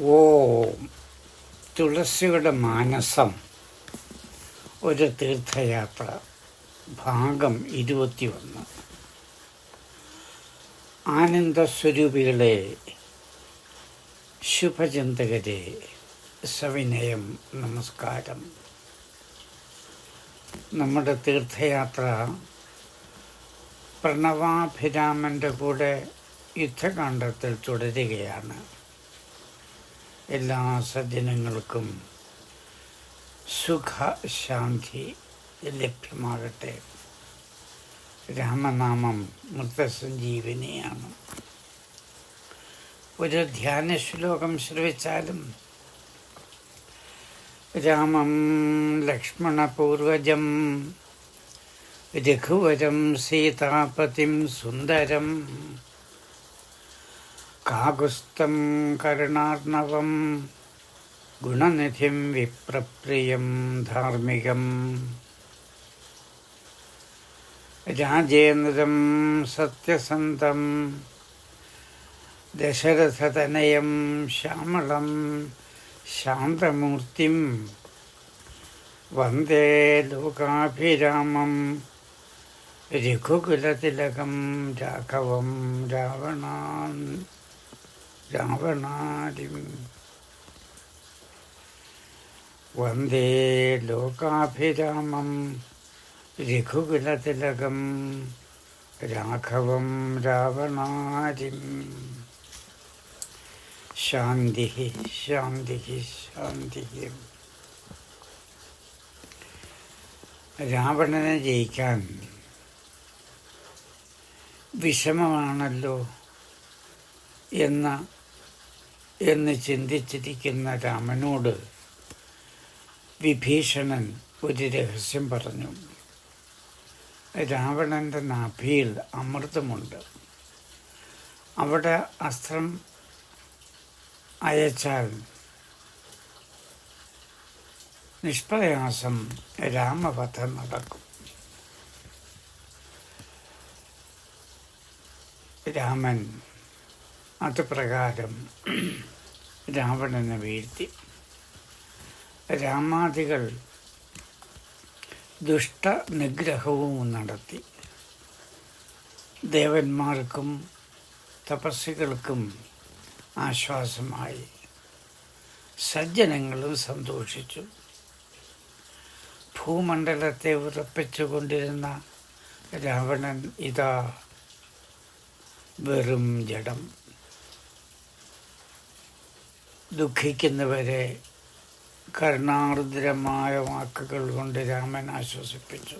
ഓം തുളസിയുടെ മാനസം. ഒരു തീർത്ഥയാത്ര. ഭാഗം ഇരുപത്തിയൊന്ന്. ആനന്ദസ്വരൂപികളെ ശുഭചിന്തകരെ സവിനയം നമസ്കാരം. നമ്മുടെ തീർത്ഥയാത്ര പ്രണവാഭിരാമന്റെ കൂടെ യുദ്ധകാണ്ഡത്തിൽ തുടരുകയാണ്. എല്ലാ സജ്ജനങ്ങൾക്കും സുഖശാന്തി ലഭ്യമാകട്ടെ. രാമനാമം മൃതസഞ്ജീവനിയാണ് ഒരു ധ്യാന ശ്ലോകം ശ്രവിച്ചാലും രാമം ലക്ഷ്മണപൂർവജം രഘുവരം സീതാപതിം സുന്ദരം കാകുസ്തം കരുണാർണവം ഗുണനിധിം വിപ്രപ്രിയം ധാർമ്മികം രാജേന്ദ്രം സത്യസന്ധം ദശരഥതനയം ശ്യാമളം ശാന്തമൂർത്തിം വന്ദേ ലോകാഭിരാമം രഘുകുലതിലകം രാഘവം രാവണാൻ। രാവണാരിം വന്ദേ ലോകാഭിരാമം രഘുകുലതിലകം രാഘവം രാവണാരിം. ശാന്തി ശാന്തി ശാന്തി. രാവണനെ ജയിക്കാൻ വിഷമമാണല്ലോ എന്ന എന്ന് ചിന്തിച്ചിരിക്കുന്ന രാമനോട് വിഭീഷണൻ ഒരു രഹസ്യം പറഞ്ഞു. രാവണന്റെ നാഭിയിൽ അമൃതമുണ്ട്. അവിടെ അസ്ത്രം അയച്ചാൽ നിഷ്പ്രയാസം രാമവധം നടക്കും. രാമൻ അത് പ്രകാരം രാവണനെ വീഴ്ത്തി. രാമാദികൾ ദുഷ്ടനിഗ്രഹവും നടത്തി. ദേവന്മാർക്കും തപസ്സികൾക്കും ആശ്വാസമായി. സജ്ജനങ്ങളും സന്തോഷിച്ചു. ഭൂമണ്ഡലത്തെ ഉറപ്പിച്ചുകൊണ്ടിരുന്ന രാവണൻ ഇതാ വെറും ജഡം. ദുഃഖിക്കുന്നവരെ കരുണാർദ്രമായ വാക്കുകൾ കൊണ്ട് രാമൻ ആശ്വസിപ്പിച്ചു.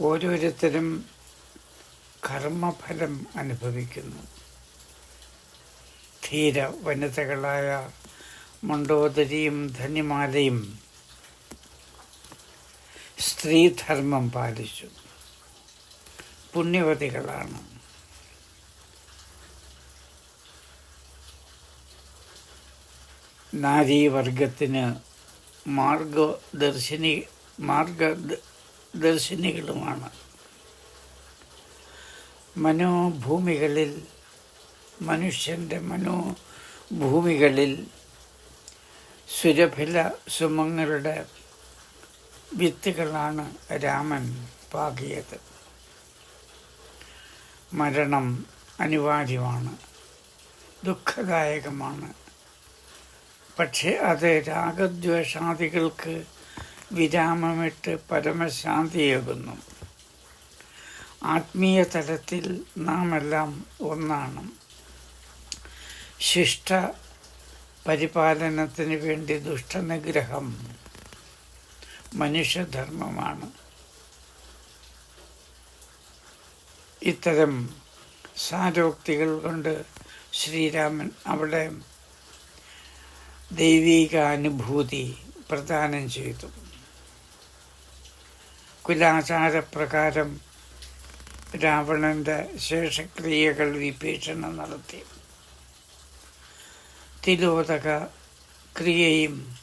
ഓരോരുത്തരും കർമ്മഫലം അനുഭവിക്കുന്നു. ധീര വനിതകളായ മണ്ടോദരിയും ധന്യമാലയും സ്ത്രീധർമ്മം പാലിച്ചു. പുണ്യവതികളാണ്. നാരീവർഗത്തിന് മാർഗദർശിനി മാർഗദർശിനികളുമാണ്. മനോഭൂമികളിൽ മനുഷ്യന്റെ മനോഭൂമികളിൽ സുരഭില സുമങ്ങളുടെ വിത്തുകളാണ് രാമൻ പാകിയത്. മരണം അനിവാര്യമാണ് ദുഃഖദായകമാണ്. പക്ഷേ അത് രാഗദ്വേഷാദികൾക്ക് വിരാമമിട്ട് പരമശാന്തിയേകുന്നു. ആത്മീയ തലത്തിൽ നാം എല്ലാം ഒന്നാണ്. ശിഷ്ട പരിപാലനത്തിന് വേണ്ടി ദുഷ്ടനിഗ്രഹം മനുഷ്യധർമ്മമാണ്. ഇത്തരം സാരോക്തികൾ കൊണ്ട് ശ്രീരാമൻ അവിടെ ദൈവികാനുഭൂതി പ്രദാനം ചെയ്തു. കുലാചാരപ്രകാരം രാവണന്റെ ശേഷക്രിയകൾ വിഭീഷണം നടത്തി. തിലോദക ക്രിയയും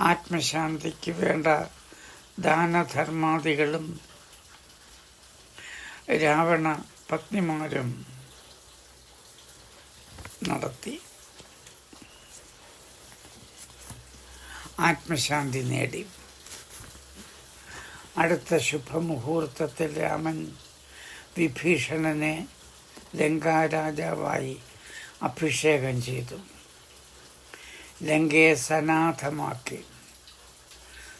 ആത്മശാന്തിക്ക് വേണ്ട ദാനധർമാദികളും രാവണ പത്നിമാരും നടത്തി. ആത്മശാന്തി നേടി. അടുത്ത ശുഭമുഹൂർത്തത്തിൽ രാമൻ വിഭീഷണനെ ലങ്കാരാജാവായി അഭിഷേകം ചെയ്തു. ലങ്കയെ സനാഥമാക്കി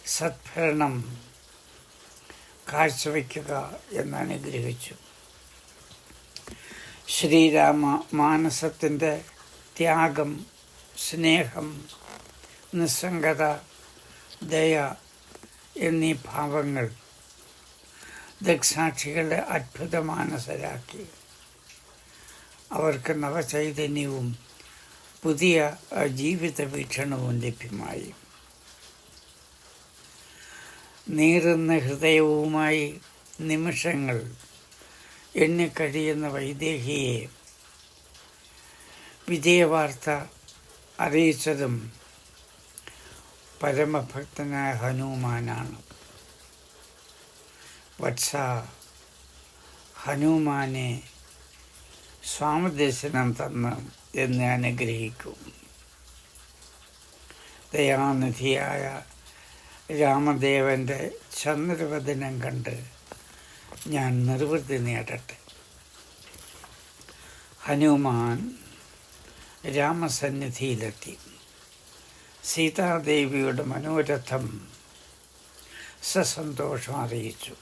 സത്ഭരണം കാഴ്ചവെക്കുക എന്നനുഗ്രഹിച്ചു. ശ്രീരാമ മാനസത്തിന്റെ ത്യാഗം സ്നേഹം നിസ്സംഗത ദയ എന്നീ ഭാവങ്ങൾ ദക്സാക്ഷികളെ അത്ഭുത മാനസരാക്കി അവർക്ക് നവചൈതന്യവും പുതിയ ജീവിത വീക്ഷണവും ലഭ്യമായി. നീറുന്ന ഹൃദയവുമായി നിമിഷങ്ങൾ എണ്ണിക്കഴിയുന്ന വൈദേഹിയെ വിജയവാർത്ത അറിയിച്ചതും പരമഭക്തനായ ഹനുമാനാണ്. വത്സ ഹനുമാനെ സ്വാമദർശനം തന്ന് എന്ന് അനുഗ്രഹിക്കും. ദയാനിധിയായ രാമദേവന്റെ ചന്ദ്രവദനം കണ്ട് ഞാൻ നിർവൃത്തി നേടട്ടെ. ഹനുമാൻ രാമസന്നിധിയിലെത്തി. സീതാദേവിയുടെ മനോരഥം സസന്തോഷം അറിയിച്ചു.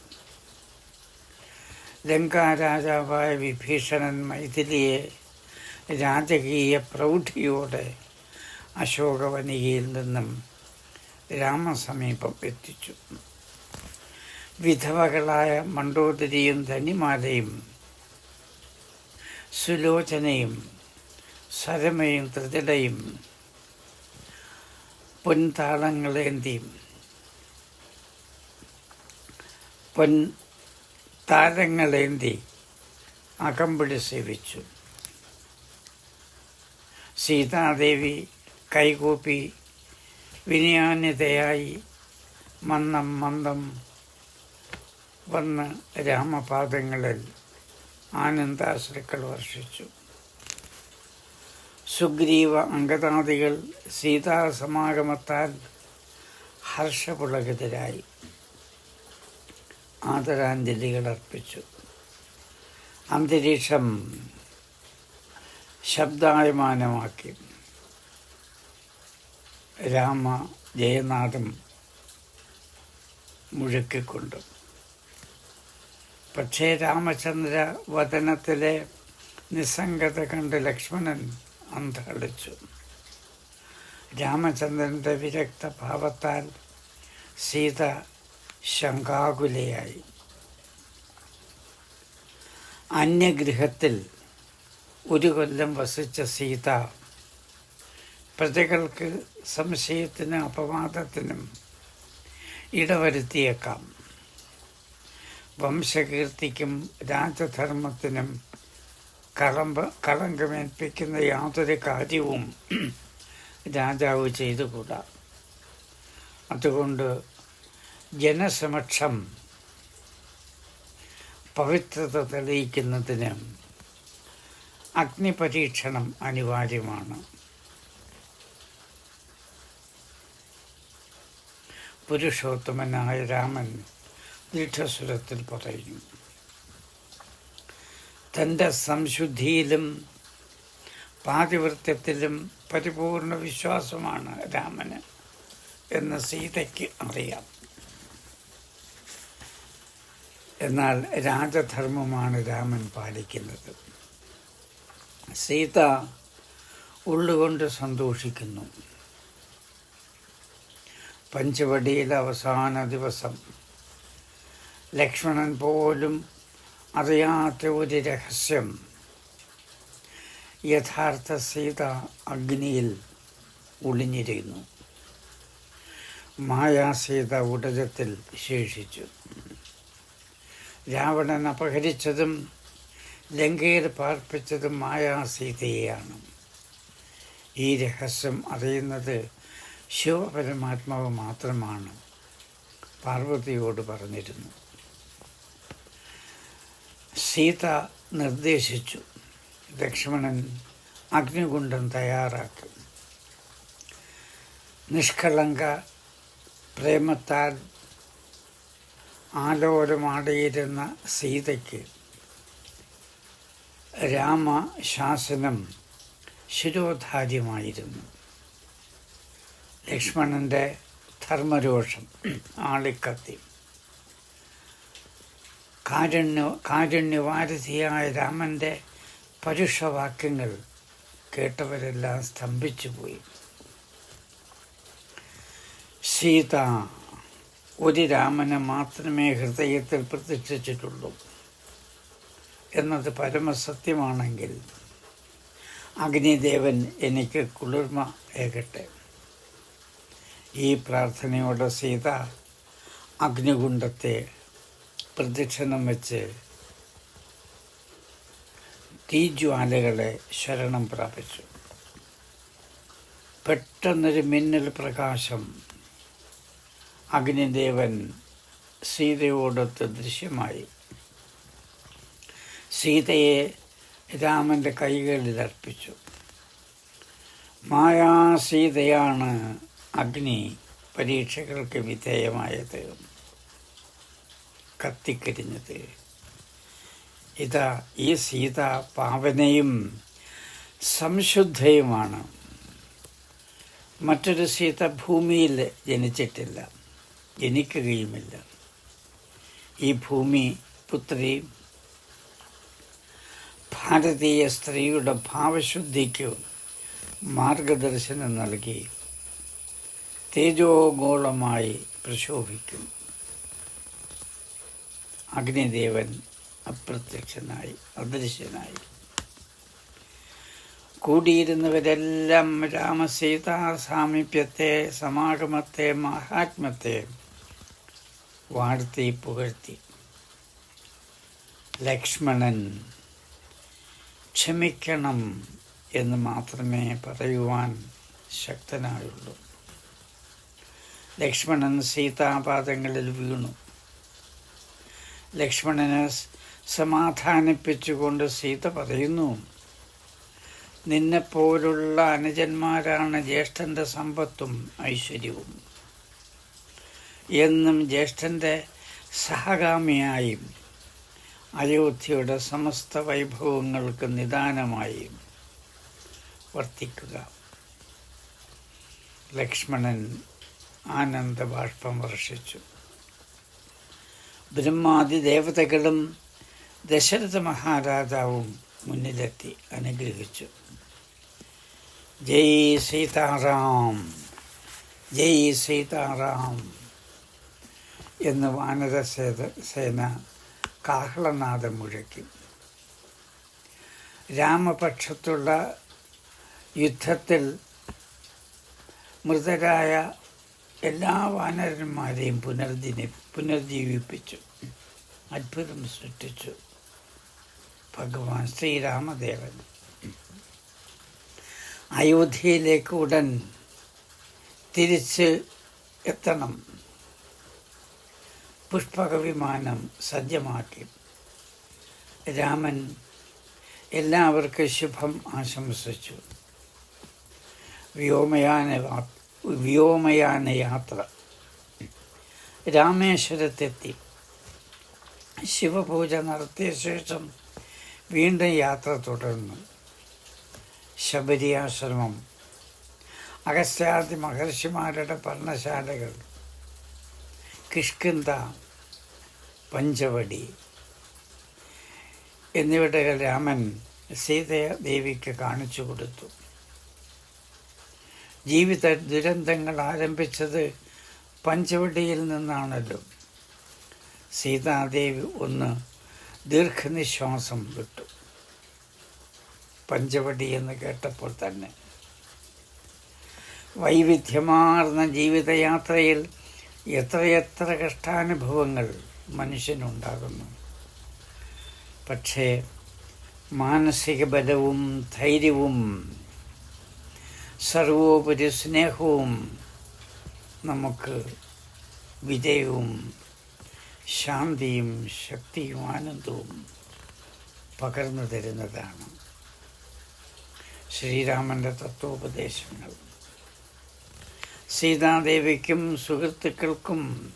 ലങ്കാരാജാവായ വിഭീഷണൻ മൈഥിലിയെ രാജകീയ പ്രൗഢിയോടെ അശോകവനികയിൽ നിന്നും രാമസമീപം എത്തിച്ചു. വിധവകളായ മണ്ടോദരിയും ധനിമാലയും സുലോചനയും സരമയും ത്രിജടയും പൊൻതാളങ്ങളേന്തിയും. പൊൻ താരങ്ങളേന്തി അകമ്പിടി സേവിച്ചു. സീതാദേവി കൈകൂപ്പി വിനയാന്യതയായി മന്ദം മന്ദം വന്ന് രാമപാദങ്ങളിൽ ആനന്ദാശ്രുക്കൾ വർഷിച്ചു. സുഗ്രീവ അംഗതാദികൾ സീതാസമാഗമത്താൽ ഹർഷപുളകിതരായി ആദരാഞ്ജലികൾ അർപ്പിച്ചു. അന്തരീക്ഷം ശബ്ദായമാനമാക്കി. രാമ ജയനാഥം മുഴക്കിക്കൊണ്ട്. പക്ഷേ രാമചന്ദ്ര വതനത്തിലെ നിസ്സംഗത കണ്ട് ലക്ഷ്മണൻ അന്തളിച്ചു രാമചന്ദ്രന്റെ വിരക്ത ഭാവത്താൽ സീത ശങ്കാകുലയായി അന്യഗൃഹത്തിൽ ഒരു കൊല്ലം വസിച്ച സീത പ്രജകൾക്ക് സംശയത്തിനും അപവാദത്തിനും ഇടവരുത്തിയേക്കാം. വംശകീർത്തിക്കും രാജധർമ്മത്തിനും കളമ്പ കളങ്കമേൽപ്പിക്കുന്ന യാതൊരു കാര്യവും രാജാവ് ചെയ്തുകൂടാ. അതുകൊണ്ട് ജനസമക്ഷം പവിത്രത തെളിയിക്കുന്നതിന് അഗ്നിപരീക്ഷണം അനിവാര്യമാണ്. പുരുഷോത്തമനായ രാമൻ ദീർഘസ്വരത്തിൽ പറയുന്നു തന്റെ സംശുദ്ധിയിലും പാതിവൃത്യത്തിലും പരിപൂർണ വിശ്വാസമാണ് രാമന് എന്ന് സീതയ്ക്ക് അറിയാം. എന്നാൽ രാജധർമ്മമാണ് രാമൻ പാലിക്കുന്നത്. സീത ഉള്ളുകൊണ്ട് സന്തോഷിക്കുന്നു. പഞ്ചവടിയിലെ അവസാന ദിവസം ലക്ഷ്മണൻ പോലും അറിയാത്ത ഒരു രഹസ്യം. യഥാർത്ഥ സീത അഗ്നിയിൽ ഒളിഞ്ഞിരുന്നു. മായാസീത ഉടജത്തിൽ ശേഷിച്ചു. രാവണൻ അപഹരിച്ചതും ലങ്കയിൽ പാർപ്പിച്ചതും മായാസീതയെയാണ്. ഈ രഹസ്യം അറിയുന്നത് ശിവപരമാത്മാവ് മാത്രമാണ് പാർവതിയോട് പറഞ്ഞിരുന്നു. സീത നിർദ്ദേശിച്ചു. ലക്ഷ്മണൻ അഗ്നികുണ്ഡം തയ്യാറാക്കി. നിഷ്കളങ്ക പ്രേമത്താൽ ആലോലമാടിയിരുന്ന സീതയ്ക്ക് രാമശാസനം ശിരോധാര്യമായിരുന്നു. ലക്ഷ്മണന്റെ ധർമ്മരോഷം ആളിക്കത്തി. കാരുണ്യ കാരുണ്യവാരധിയായ രാമന്റെ പരുഷവാക്യങ്ങൾ കേട്ടവരെല്ലാം സ്തംഭിച്ചുപോയി. സീത ഒരു രാമനെ മാത്രമേ ഹൃദയത്തിൽ പ്രതീക്ഷിച്ചിട്ടുള്ളൂ എന്നത് പരമസത്യമാണെങ്കിൽ അഗ്നിദേവൻ എനിക്ക് കുളിർമ ഏകട്ടെ. ഈ പ്രാർത്ഥനയോടെ സീത അഗ്നികുണ്ഡത്തെ പ്രദക്ഷിണം വെച്ച് തീജ്വാലകളെ ശരണം പ്രാപിച്ചു. പെട്ടെന്നൊരു മിന്നൽ പ്രകാശം അഗ്നിദേവൻ സീതയോടൊത്ത് ദൃശ്യമായി. സീതയെ രാമന്റെ കൈകളിൽ അർപ്പിച്ചു. മായാസീതയാണ് അഗ്നി പരീക്ഷകൾക്ക് വിധേയമായത് കത്തിക്കരിഞ്ഞത്. ഇതാ ഈ സീത പാവനയും സംശുദ്ധയുമാണ്. മറ്റൊരു സീത ഭൂമിയിൽ ജനിച്ചിട്ടില്ല ജനിക്കുകയുമില്ല. ഈ ഭൂമി പുത്രി ഭാരതീയ സ്ത്രീയുടെ ഭാവശുദ്ധിക്ക് മാർഗദർശനം നൽകി തേജോഗോളമായി പ്രശോഭിക്കും. അഗ്നിദേവൻ അപ്രത്യക്ഷനായി അദൃശ്യനായി. കൂടിയിരുന്നവരെല്ലാം രാമസീതാ സാമീപ്യത്തെ സമാഗമത്തെ മഹാത്മത്തെ വാഴ്ത്തി പുകഴ്ത്തി. ലക്ഷ്മണൻ ക്ഷമിക്കണം എന്ന് മാത്രമേ പറയുവാൻ ശക്തനായുള്ളൂ. ലക്ഷ്മണൻ സീതാപാദങ്ങളിൽ വീണു. ലക്ഷ്മണനെ സമാധാനിപ്പിച്ചുകൊണ്ട് സീത പറയുന്നു നിന്നെപ്പോലുള്ള അനുജന്മാരാണ് ജ്യേഷ്ഠന്റെ സമ്പത്തും ഐശ്വര്യവും. എന്നും ജ്യേഷ്ഠന്റെ സഹഗാമിയായും അയോധ്യയുടെ സമസ്ത വൈഭവങ്ങൾക്ക് നിദാനമായും വർത്തിക്കുക. ലക്ഷ്മണൻ ആനന്ദബാഷ്പം വർഷിച്ചു. ബ്രഹ്മാദി ദേവതകളും ദശരഥ മഹാരാജാവും മുന്നിലെത്തി അനുഗ്രഹിച്ചു. ജയ് സീതാറാം ജയ് സീതാറാം എന്ന് വാനര സേന കാഹളനാദം മുഴക്കി. രാമപക്ഷത്തുള്ള യുദ്ധത്തിൽ മൃതരായ എല്ലാ വാനരന്മാരെയും പുനർദിനി പുനർജീവിപ്പിച്ചു. അത്ഭുതം സൃഷ്ടിച്ചു. ഭഗവാൻ ശ്രീരാമദേവൻ. അയോധ്യയിലേക്ക് ഉടൻ തിരിച്ച് എത്തണം. പുഷ്പക വിമാനം സജ്ജമാക്കി. രാമൻ എല്ലാവർക്കും ശുഭം ആശംസിച്ചു. വ്യോമയാന വ്യോമയാന യാത്ര. രാമേശ്വരത്തെത്തി. ശിവപൂജ നടത്തിയ ശേഷം വീണ്ടും യാത്ര തുടർന്നു. ശബരി ആശ്രമം അഗസ്ത്യാദി മഹർഷിമാരുടെ പർണശാലകൾ കിഷ്കിന്ത പഞ്ചവടി എന്നിവിടെ രാമൻ സീതദേവിക്ക് കാണിച്ചു കൊടുത്തു. ജീവിത ദുരന്തങ്ങൾ ആരംഭിച്ചത് പഞ്ചവടിയിൽ നിന്നാണല്ലോ. സീതാദേവി ഒന്ന് ദീർഘനിശ്വാസം വിട്ടു. പഞ്ചവടി എന്ന് കേട്ടപ്പോൾ തന്നെ വൈവിധ്യമാർന്ന ജീവിതയാത്രയിൽ എത്രയെത്ര കഷ്ടാനുഭവങ്ങൾ മനുഷ്യനുണ്ടാകുന്നു. പക്ഷേ മാനസിക ബലവും ധൈര്യവും സർവോപരി സ്നേഹവും നമുക്ക് വിജയവും ശാന്തിയും ശക്തിയും ആനന്ദവും പകർന്നു തരുന്നതാണ്. ശ്രീരാമന്റെ തത്വോപദേശങ്ങൾ. സീതാദേവിക്കും സുഹൃത്തുക്കൾക്കും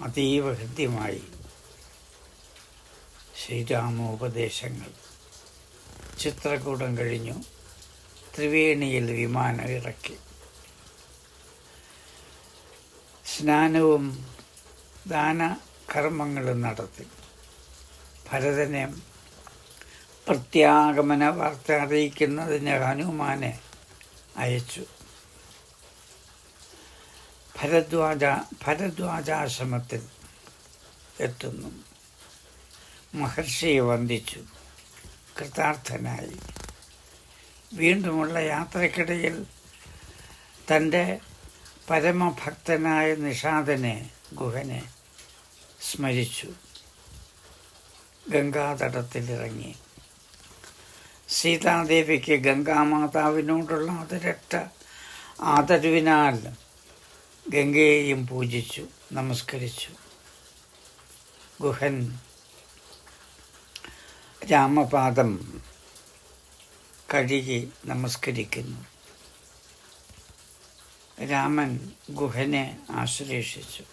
അതീവ ഹൃദ്യമായി ശ്രീരാമോപദേശങ്ങൾ. ചിത്രകൂടം കഴിഞ്ഞു. ത്രിവേണിയിൽ വിമാനം ഇറക്കി. സ്നാനവും ദാന കർമ്മങ്ങളും നടത്തി. ഭരതനെ പ്രത്യാഗമന വാർത്ത അറിയിക്കുന്നതിന് ഹനുമാനെ അയച്ചു. ഭരദ്വാജ ഭരദ്വാജാശ്രമത്തിൽ എത്തുന്നു. മഹർഷിയെ വന്ദിച്ചു. കൃതാർത്ഥനായി. വീണ്ടുമുള്ള യാത്രക്കിടയിൽ തന്റെ പരമഭക്തനായ നിഷാദനെ ഗുഹനെ സ്മരിച്ചു. ഗംഗാതടത്തിലിറങ്ങി. സീതാദേവിക്ക് ഗംഗാമാതാവിനോടുള്ള അതിരട്ട ആദരവിനാൽ ഗംഗയെയും പൂജിച്ചു നമസ്കരിച്ചു. ഗുഹൻ രാമപാദം കഴുകി നമസ്കരിക്കുന്നു. രാമൻ ഗുഹനെ ആശ്ലേഷിച്ചു.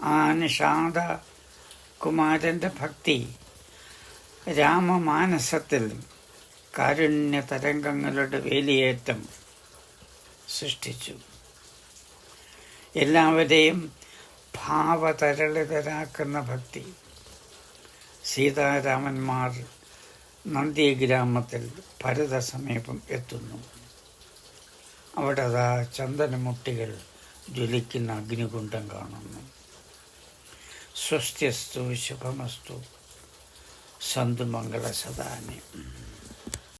ആ നിഷാദ കുമാരന്റെ ഭക്തി രാമമാനസത്തിൽ കാരുണ്യ തരംഗങ്ങളുടെ വേലിയേറ്റം സൃഷ്ടിച്ചു. എല്ലാവരെയും ഭാവതരളിതരാക്കുന്ന ഭക്തി. സീതാരാമന്മാർ നന്ദി ഗ്രാമത്തിൽ ഭരത സമീപം എത്തുന്നു. അവിടെ അതാ ചന്ദനമുട്ടികൾ ജ്വലിക്കുന്ന അഗ്നികുണ്ടം കാണുന്നു. സ്വസ്ത്യസ്തു ശുഭമസ്തു. സന്തു മംഗള സദാനി